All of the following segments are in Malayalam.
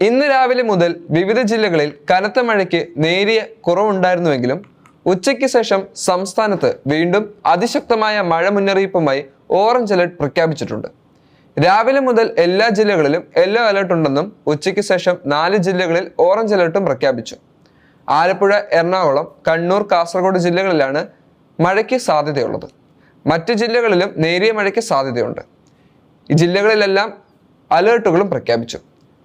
ഇന്ന് രാവിലെ മുതൽ വിവിധ ജില്ലകളിൽ കനത്ത മഴയ്ക്ക് നേരിയ കുറവുണ്ടായിരുന്നുവെങ്കിലും ഉച്ചയ്ക്ക് ശേഷം സംസ്ഥാനത്ത് വീണ്ടും അതിശക്തമായ മഴ മുന്നറിയിപ്പുമായി ഓറഞ്ച് അലർട്ട് പ്രഖ്യാപിച്ചിട്ടുണ്ട്. രാവിലെ മുതൽ എല്ലാ ജില്ലകളിലും യെല്ലോ അലർട്ട് ഉണ്ടെന്നും ഉച്ചയ്ക്ക് ശേഷം നാല് ജില്ലകളിൽ ഓറഞ്ച് അലർട്ടും പ്രഖ്യാപിച്ചു. ആലപ്പുഴ എറണാകുളം കണ്ണൂർ കാസർഗോഡ് ജില്ലകളിലാണ് മഴയ്ക്ക് സാധ്യതയുള്ളത്. മറ്റ് ജില്ലകളിലും നേരിയ മഴയ്ക്ക് സാധ്യതയുണ്ട്. ഈ ജില്ലകളിലെല്ലാം അലേർട്ടുകളും പ്രഖ്യാപിച്ചു.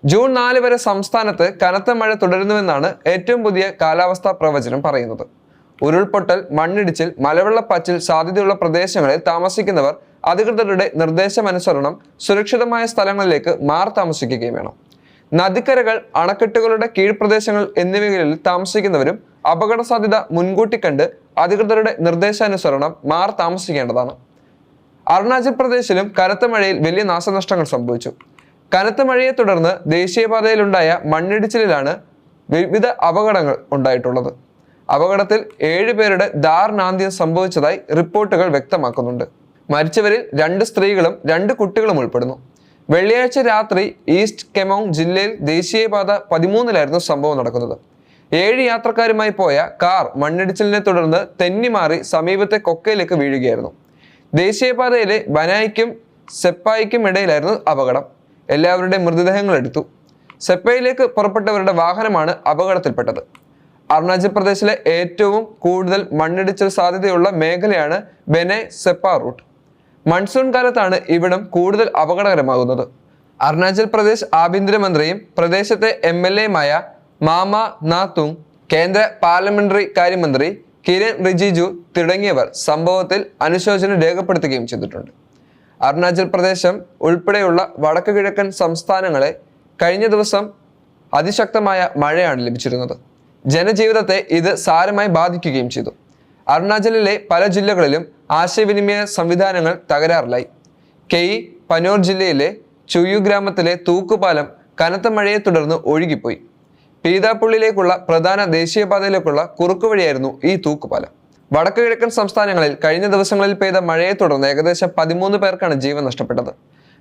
ജൂൺ നാല് വരെ സംസ്ഥാനത്ത് കനത്ത മഴ തുടരുന്നുവെന്നാണ് ഏറ്റവും പുതിയ കാലാവസ്ഥാ പ്രവചനം പറയുന്നത്. ഉരുൾപൊട്ടൽ മണ്ണിടിച്ചിൽ മലവെള്ളപ്പാച്ചിൽ സാധ്യതയുള്ള പ്രദേശങ്ങളിൽ താമസിക്കുന്നവർ അധികൃതരുടെ നിർദ്ദേശമനുസരണം സുരക്ഷിതമായ സ്ഥലങ്ങളിലേക്ക് മാറി താമസിക്കുകയും വേണം. നദിക്കരകൾ അണക്കെട്ടുകളുടെ കീഴ്പ്രദേശങ്ങൾ എന്നിവയിൽ താമസിക്കുന്നവരും അപകട സാധ്യത മുൻകൂട്ടി കണ്ട് അധികൃതരുടെ നിർദ്ദേശാനുസരണം മാറി താമസിക്കേണ്ടതാണ്. അരുണാചൽ പ്രദേശിലും കനത്ത മഴയിൽ വലിയ നാശനഷ്ടങ്ങൾ സംഭവിച്ചു. കനത്ത മഴയെ തുടർന്ന് ദേശീയപാതയിലുണ്ടായ മണ്ണിടിച്ചിലിലാണ് വിവിധ അപകടങ്ങൾ ഉണ്ടായിട്ടുള്ളത്. അപകടത്തിൽ ഏഴ് പേരുടെ ദാരുണാന്ത്യം സംഭവിച്ചതായി റിപ്പോർട്ടുകൾ വ്യക്തമാക്കുന്നുണ്ട്. മരിച്ചവരിൽ രണ്ട് സ്ത്രീകളും രണ്ട് കുട്ടികളും ഉൾപ്പെടുന്നു. വെള്ളിയാഴ്ച രാത്രി ഈസ്റ്റ് കെമോങ് ജില്ലയിൽ ദേശീയപാത പതിമൂന്നിലായിരുന്നു സംഭവം നടക്കുന്നത്. ഏഴ് യാത്രക്കാരുമായി പോയ കാർ മണ്ണിടിച്ചിലിനെ തുടർന്ന് തെന്നിമാറി സമീപത്തെ കൊക്കയിലേക്ക് വീഴുകയായിരുന്നു. ദേശീയപാതയിലെ ബനായിക്കും സെപ്പായിക്കും ഇടയിലായിരുന്നു അപകടം. എല്ലാവരുടെയും മൃതദേഹങ്ങൾ എടുത്തു. സെപ്പയിലേക്ക് പുറപ്പെട്ടവരുടെ വാഹനമാണ് അപകടത്തിൽപ്പെട്ടത്. അരുണാചൽ പ്രദേശിലെ ഏറ്റവും കൂടുതൽ മണ്ണിടിച്ചിൽ സാധ്യതയുള്ള മേഖലയാണ് ബെനെ സെപ്പ റൂട്ട്. മൺസൂൺ കാലത്താണ് ഇവിടം കൂടുതൽ അപകടകരമാകുന്നത്. അരുണാചൽ പ്രദേശ് ആഭ്യന്തരമന്ത്രിയും പ്രദേശത്തെ എം എൽ എയുമായ മാമ നാത്തുങ് കേന്ദ്ര പാർലമെന്ററി കാര്യമന്ത്രി കിരൺ റിജിജു തുടങ്ങിയവർ സംഭവത്തിൽ അനുശോചനം രേഖപ്പെടുത്തുകയും ചെയ്തിട്ടുണ്ട്. അരുണാചൽ പ്രദേശം ഉൾപ്പെടെയുള്ള വടക്ക് കിഴക്കൻ സംസ്ഥാനങ്ങളെ കഴിഞ്ഞ ദിവസം അതിശക്തമായ മഴയാണ് ലഭിച്ചിരുന്നത്. ജനജീവിതത്തെ ഇത് സാരമായി ബാധിക്കുകയും ചെയ്തു. അരുണാചലിലെ പല ജില്ലകളിലും ആശയവിനിമയ സംവിധാനങ്ങൾ തകരാറിലായി. കെയ് പനോർ ജില്ലയിലെ ചുയു ഗ്രാമത്തിലെ തൂക്കുപാലം കനത്ത മഴയെ തുടർന്ന് ഒഴുകിപ്പോയി. പീതാപ്പുള്ളിലേക്കുള്ള പ്രധാന ദേശീയപാതയിലേക്കുള്ള കുറുക്കുവഴിയായിരുന്നു ഈ തൂക്കുപാലം. വടക്ക് കിഴക്കൻ സംസ്ഥാനങ്ങളിൽ കഴിഞ്ഞ ദിവസങ്ങളിൽ പെയ്ത മഴയെ തുടർന്ന് ഏകദേശം പതിമൂന്ന് പേർക്കാണ് ജീവൻ നഷ്ടപ്പെട്ടത്.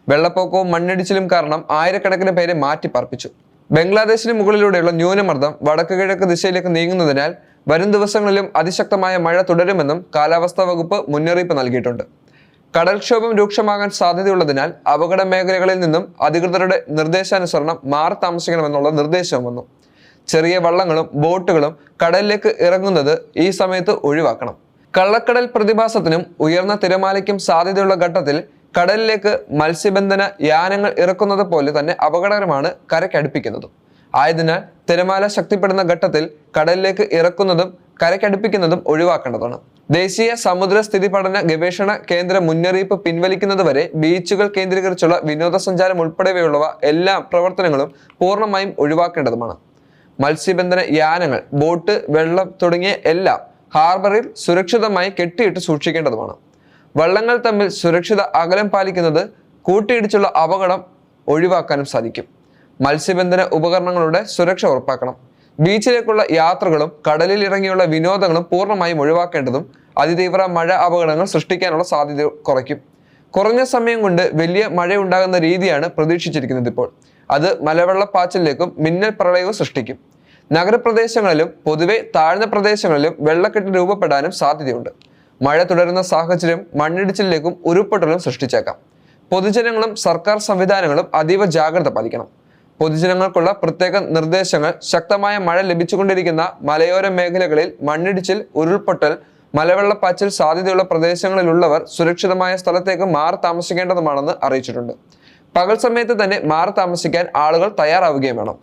വെള്ളപ്പൊക്കവും മണ്ണിടിച്ചിലും കാരണം ആയിരക്കണക്കിന് പേരെ മാറ്റിപ്പാർപ്പിച്ചു ബംഗ്ലാദേശിന് മുകളിലൂടെയുള്ള ന്യൂനമർദ്ദം വടക്കു കിഴക്ക് ദിശയിലേക്ക് നീങ്ങുന്നതിനാൽ വരും ദിവസങ്ങളിലും അതിശക്തമായ മഴ തുടരുമെന്നും കാലാവസ്ഥാ വകുപ്പ് മുന്നറിയിപ്പ് നൽകിയിട്ടുണ്ട്. കടൽക്ഷോഭം രൂക്ഷമാകാൻ സാധ്യതയുള്ളതിനാൽ അപകട മേഖലകളിൽ നിന്നും അധികൃതരുടെ നിർദ്ദേശാനുസരണം മാറി താമസിക്കണമെന്നുള്ള നിർദ്ദേശവും വന്നു. ചെറിയ വള്ളങ്ങളും ബോട്ടുകളും കടലിലേക്ക് ഇറങ്ങുന്നത് ഈ സമയത്ത് ഒഴിവാക്കണം. കള്ളക്കടൽ പ്രതിഭാസത്തിനും ഉയർന്ന തിരമാലയ്ക്കും സാധ്യതയുള്ള ഘട്ടത്തിൽ കടലിലേക്ക് മത്സ്യബന്ധന യാനങ്ങൾ ഇറക്കുന്നത് പോലെ തന്നെ അപകടകരമാണ് കരക്കടുപ്പിക്കുന്നതും ആയതിനാൽ തിരമാല ശക്തിപ്പെടുന്ന ഘട്ടത്തിൽ കടലിലേക്ക് ഇറക്കുന്നതും കരക്കടുപ്പിക്കുന്നതും ഒഴിവാക്കേണ്ടതാണ്. ദേശീയ സമുദ്ര സ്ഥിതി പഠന ഗവേഷണ കേന്ദ്ര മുന്നറിയിപ്പ് പിൻവലിക്കുന്നതുവരെ ബീച്ചുകൾ കേന്ദ്രീകരിച്ചുള്ള വിനോദസഞ്ചാരം ഉൾപ്പെടെയുള്ളവ എല്ലാ പ്രവർത്തനങ്ങളും പൂർണമായും ഒഴിവാക്കേണ്ടതുമാണ്. മത്സ്യബന്ധന യാനങ്ങൾ ബോട്ട് വെള്ളം തുടങ്ങിയ എല്ലാം ഹാർബറിൽ സുരക്ഷിതമായി കെട്ടിയിട്ട് സൂക്ഷിക്കേണ്ടതുമാണ്. വള്ളങ്ങൾ തമ്മിൽ സുരക്ഷിത അകലം പാലിക്കുന്നത് കൂട്ടിയിടിച്ചുള്ള അപകടം ഒഴിവാക്കാനും സാധിക്കും. മത്സ്യബന്ധന ഉപകരണങ്ങളുടെ സുരക്ഷ ഉറപ്പാക്കണം. ബീച്ചിലേക്കുള്ള യാത്രകളും കടലിൽ ഇറങ്ങിയുള്ള വിനോദങ്ങളും പൂർണമായും ഒഴിവാക്കേണ്ടതും അതിതീവ്ര മഴ അപകടങ്ങൾ സൃഷ്ടിക്കാനുള്ള സാധ്യത കുറയ്ക്കും. കുറഞ്ഞ സമയം കൊണ്ട് വലിയ മഴയുണ്ടാകുന്ന രീതിയാണ് പ്രതീക്ഷിച്ചിരിക്കുന്നത് ഇപ്പോൾ. അത് മലവെള്ളപ്പാച്ചിലേക്കും മിന്നൽ പ്രളയവും സൃഷ്ടിക്കും. നഗരപ്രദേശങ്ങളിലും പൊതുവെ താഴ്ന്ന പ്രദേശങ്ങളിലും വെള്ളക്കെട്ട് രൂപപ്പെടാനും സാധ്യതയുണ്ട്. മഴ തുടരുന്ന സാഹചര്യം മണ്ണിടിച്ചിലേക്കും ഉരുൾപൊട്ടലും സൃഷ്ടിച്ചേക്കാം. പൊതുജനങ്ങളും സർക്കാർ സംവിധാനങ്ങളും അതീവ ജാഗ്രത പാലിക്കണം. പൊതുജനങ്ങൾക്കുള്ള പ്രത്യേക നിർദ്ദേശങ്ങൾ ശക്തമായ മഴ ലഭിച്ചുകൊണ്ടിരിക്കുന്ന മലയോര മേഖലകളിൽ മണ്ണിടിച്ചിൽ ഉരുൾപൊട്ടൽ മലവെള്ളപ്പാച്ചിൽ സാധ്യതയുള്ള പ്രദേശങ്ങളിലുള്ളവർ സുരക്ഷിതമായ സ്ഥലത്തേക്ക് മാറി താമസിക്കേണ്ടതുമാണെന്ന് അറിയിച്ചിട്ടുണ്ട്. പകൽ സമയത്ത് തന്നെ മാറി താമസിക്കാൻ ആളുകൾ തയ്യാറാവുകയും വേണം.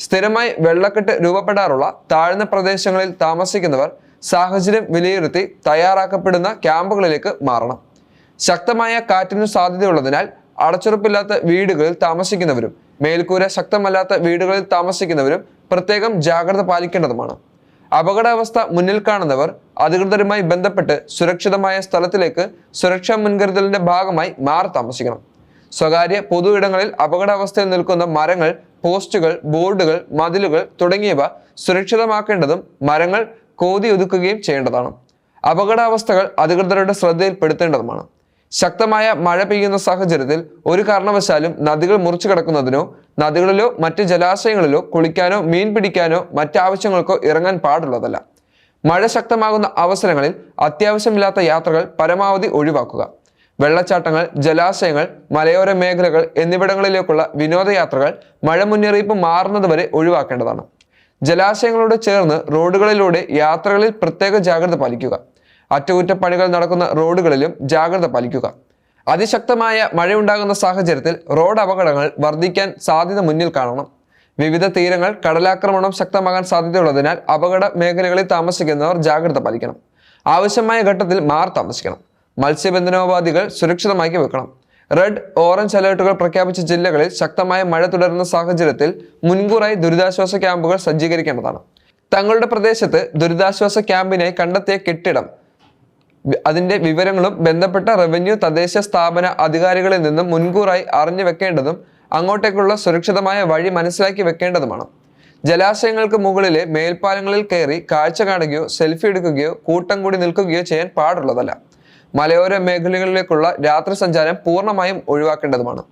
സ്ഥിരമായി വെള്ളക്കെട്ട് രൂപപ്പെടാറുള്ള താഴ്ന്ന പ്രദേശങ്ങളിൽ താമസിക്കുന്നവർ സാഹചര്യം വിലയിരുത്തി തയ്യാറാക്കപ്പെടുന്ന ക്യാമ്പുകളിലേക്ക് മാറണം. ശക്തമായ കാറ്റിനു സാധ്യതയുള്ളതിനാൽ അടച്ചുറപ്പില്ലാത്ത വീടുകളിൽ താമസിക്കുന്നവരും മേൽക്കൂര ശക്തമല്ലാത്ത വീടുകളിൽ താമസിക്കുന്നവരും പ്രത്യേകം ജാഗ്രത പാലിക്കേണ്ടതുമാണ്. അപകടാവസ്ഥ മുന്നിൽ കാണുന്നവർ അധികൃതരുമായി ബന്ധപ്പെട്ട് സുരക്ഷിതമായ സ്ഥലത്തിലേക്ക് സുരക്ഷാ മുൻകരുതലിന്റെ ഭാഗമായി മാറി താമസിക്കണം. സ്വകാര്യ പൊതു ഇടങ്ങളിൽ അപകടാവസ്ഥയിൽ നിൽക്കുന്ന മരങ്ങൾ പോസ്റ്റുകൾ ബോർഡുകൾ മതിലുകൾ തുടങ്ങിയവ സുരക്ഷിതമാക്കേണ്ടതും മരങ്ങൾ കോതി ഒതുക്കുകയും ചെയ്യേണ്ടതാണ്. അപകടാവസ്ഥകൾ അധികൃതരുടെ ശ്രദ്ധയിൽപ്പെടുത്തേണ്ടതുമാണ്. ശക്തമായ മഴ പെയ്യുന്ന സാഹചര്യത്തിൽ ഒരു കാരണവശാലും നദികൾ മുറിച്ചു കിടക്കുന്നതിനോ നദികളിലോ മറ്റ് ജലാശയങ്ങളിലോ കുളിക്കാനോ മീൻ പിടിക്കാനോ മറ്റാവശ്യങ്ങൾക്കോ ഇറങ്ങാൻ പാടുള്ളതല്ല. മഴ ശക്തമാകുന്ന അവസരങ്ങളിൽ അത്യാവശ്യമില്ലാത്ത യാത്രകൾ പരമാവധി ഒഴിവാക്കുക. വെള്ളച്ചാട്ടങ്ങൾ ജലാശയങ്ങൾ മലയോര മേഖലകൾ എന്നിവിടങ്ങളിലേക്കുള്ള വിനോദയാത്രകൾ മഴ മുന്നറിയിപ്പ് മാറുന്നതുവരെ ഒഴിവാക്കേണ്ടതാണ്. ജലാശയങ്ങളോട് ചേർന്ന് റോഡുകളിലൂടെ യാത്രകളിൽ പ്രത്യേക ജാഗ്രത പാലിക്കുക. അറ്റകുറ്റപ്പണികൾ നടക്കുന്ന റോഡുകളിലും ജാഗ്രത പാലിക്കുക. അതിശക്തമായ മഴയുണ്ടാകുന്ന സാഹചര്യത്തിൽ റോഡ് അപകടങ്ങൾ വർദ്ധിക്കാൻ സാധ്യത മുന്നിൽ കാണണം. വിവിധ തീരങ്ങൾ കടലാക്രമണം ശക്തമാകാൻ സാധ്യതയുള്ളതിനാൽ അപകട മേഖലകളിൽ താമസിക്കുന്നവർ ജാഗ്രത പാലിക്കണം. ആവശ്യമായ ഘട്ടത്തിൽ മാറി താമസിക്കണം. മത്സ്യബന്ധനോപാധികൾ സുരക്ഷിതമാക്കി വെക്കണം. റെഡ് ഓറഞ്ച് അലേർട്ടുകൾ പ്രഖ്യാപിച്ച ജില്ലകളിൽ ശക്തമായ മഴ തുടരുന്ന സാഹചര്യത്തിൽ മുൻകൂറായി ദുരിതാശ്വാസ ക്യാമ്പുകൾ സജ്ജീകരിക്കേണ്ടതാണ്. തങ്ങളുടെ പ്രദേശത്ത് ദുരിതാശ്വാസ ക്യാമ്പിനായി കണ്ടെത്തിയ കെട്ടിടം അതിന്റെ വിവരങ്ങളും ബന്ധപ്പെട്ട റവന്യൂ തദ്ദേശ സ്ഥാപന അധികാരികളിൽ നിന്നും മുൻകൂറായി അറിഞ്ഞു വെക്കേണ്ടതും അങ്ങോട്ടേക്കുള്ള സുരക്ഷിതമായ വഴി മനസ്സിലാക്കി വെക്കേണ്ടതുമാണ്. ജലാശയങ്ങൾക്ക് മുകളിലെ മേൽപ്പാലങ്ങളിൽ കയറി കാഴ്ച കാണുകയോ സെൽഫി എടുക്കുകയോ കൂട്ടം കൂടി നിൽക്കുകയോ ചെയ്യാൻ പാടുള്ളതല്ല. മലയോര മേഖലകളിലേക്കുള്ള രാത്രി സഞ്ചാരം പൂർണമായും ഒഴിവാക്കേണ്ടതുമാണ്.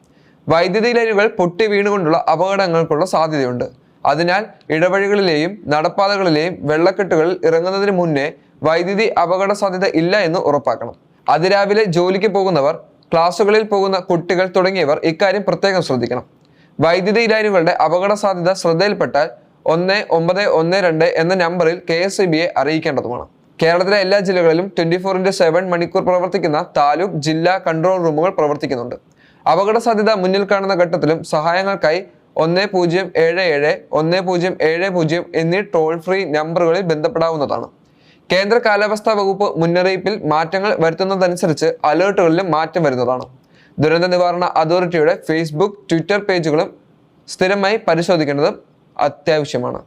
വൈദ്യുതി ലൈനുകൾ പൊട്ടി വീണുകൊണ്ടുള്ള അപകടങ്ങൾക്കുള്ള സാധ്യതയുണ്ട്. അതിനാൽ ഇടവഴികളിലെയും നടപ്പാതകളിലെയും വെള്ളക്കെട്ടുകളിൽ ഇറങ്ങുന്നതിന് മുന്നേ വൈദ്യുതി അപകട സാധ്യത ഇല്ല എന്ന് ഉറപ്പാക്കണം. അതിരാവിലെ ജോലിക്ക് പോകുന്നവർ ക്ലാസ്സുകളിൽ പോകുന്ന കുട്ടികൾ തുടങ്ങിയവർ ഇക്കാര്യം പ്രത്യേകം ശ്രദ്ധിക്കണം. വൈദ്യുതി ലൈനുകളുടെ അപകട സാധ്യത ശ്രദ്ധയിൽപ്പെട്ടാൽ ഒന്ന് ഒമ്പത് ഒന്ന് രണ്ട് എന്ന നമ്പറിൽ കെ എസ് ബിയെ അറിയിക്കേണ്ടതുമാണ്. കേരളത്തിലെ എല്ലാ ജില്ലകളിലും ട്വന്റി ഫോർ ഇന്റു സെവൻ മണിക്കൂർ പ്രവർത്തിക്കുന്ന താലൂക്ക് ജില്ലാ കൺട്രോൾ റൂമുകൾ പ്രവർത്തിക്കുന്നുണ്ട്. അപകട സാധ്യത മുന്നിൽ കാണുന്ന ഘട്ടത്തിലും സഹായങ്ങൾക്കായി ഒന്ന് പൂജ്യം ഏഴ് ഏഴ് ഒന്ന് പൂജ്യം ഏഴ് പൂജ്യം എന്നീ ടോൾ ഫ്രീ നമ്പറുകളിൽ ബന്ധപ്പെടാവുന്നതാണ്. കേന്ദ്ര കാലാവസ്ഥാ വകുപ്പ് മുന്നറിയിപ്പിൽ മാറ്റങ്ങൾ വരുത്തുന്നതനുസരിച്ച് അലേർട്ടുകളിലും മാറ്റം വരുന്നതാണ്. ദുരന്ത നിവാരണ അതോറിറ്റിയുടെ ഫേസ്ബുക്ക് ട്വിറ്റർ പേജുകളും സ്ഥിരമായി പരിശോധിക്കേണ്ടത് അത്യാവശ്യമാണ്.